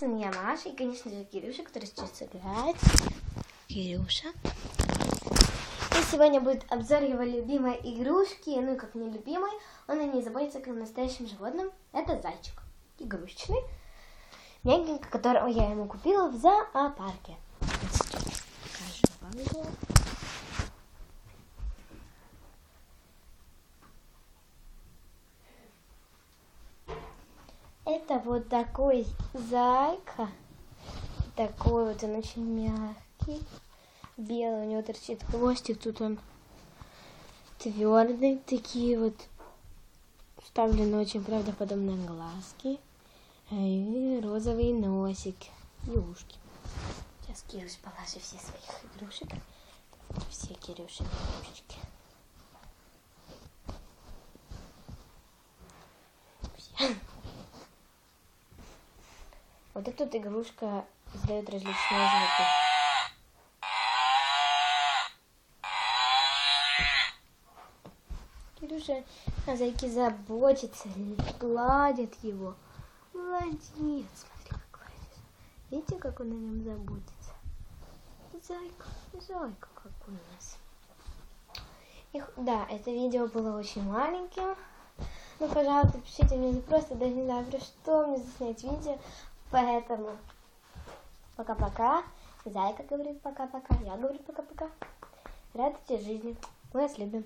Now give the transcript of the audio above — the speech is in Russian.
я Маша, и, конечно же, Кирюша, который сейчас играет. Кирюша. И сегодня будет обзор его любимой игрушки, ну, как не любимой, он о ней заботится как о настоящем животном. Это зайчик, игрушечный, мягенький, которого я ему купила в зоопарке. Покажу вам его. Это вот такой зайка. Такой вот он очень мягкий. Белый, у него торчит хвостик. Тут он твердый. Такие вот вставлены очень правдоподобные глазки. И розовый носик. И ушки. Сейчас Кирюш положи все своих игрушек. Все Кирюшины игрушечки. Все. Вот эта вот игрушка издает различные звуки. Кирюша о зайке заботится, гладит его. Молодец, смотри, как гладит. Видите, как он о нем заботится? Зайка, зайка какой у нас. И, да, это видео было очень маленьким. Ну, пожалуйста, пишите мне просто, даже не знаю, про что мне заснять видео. Поэтому пока-пока. Зайка говорит пока-пока. Я говорю пока-пока. Радуйте жизни. Мы вас любим.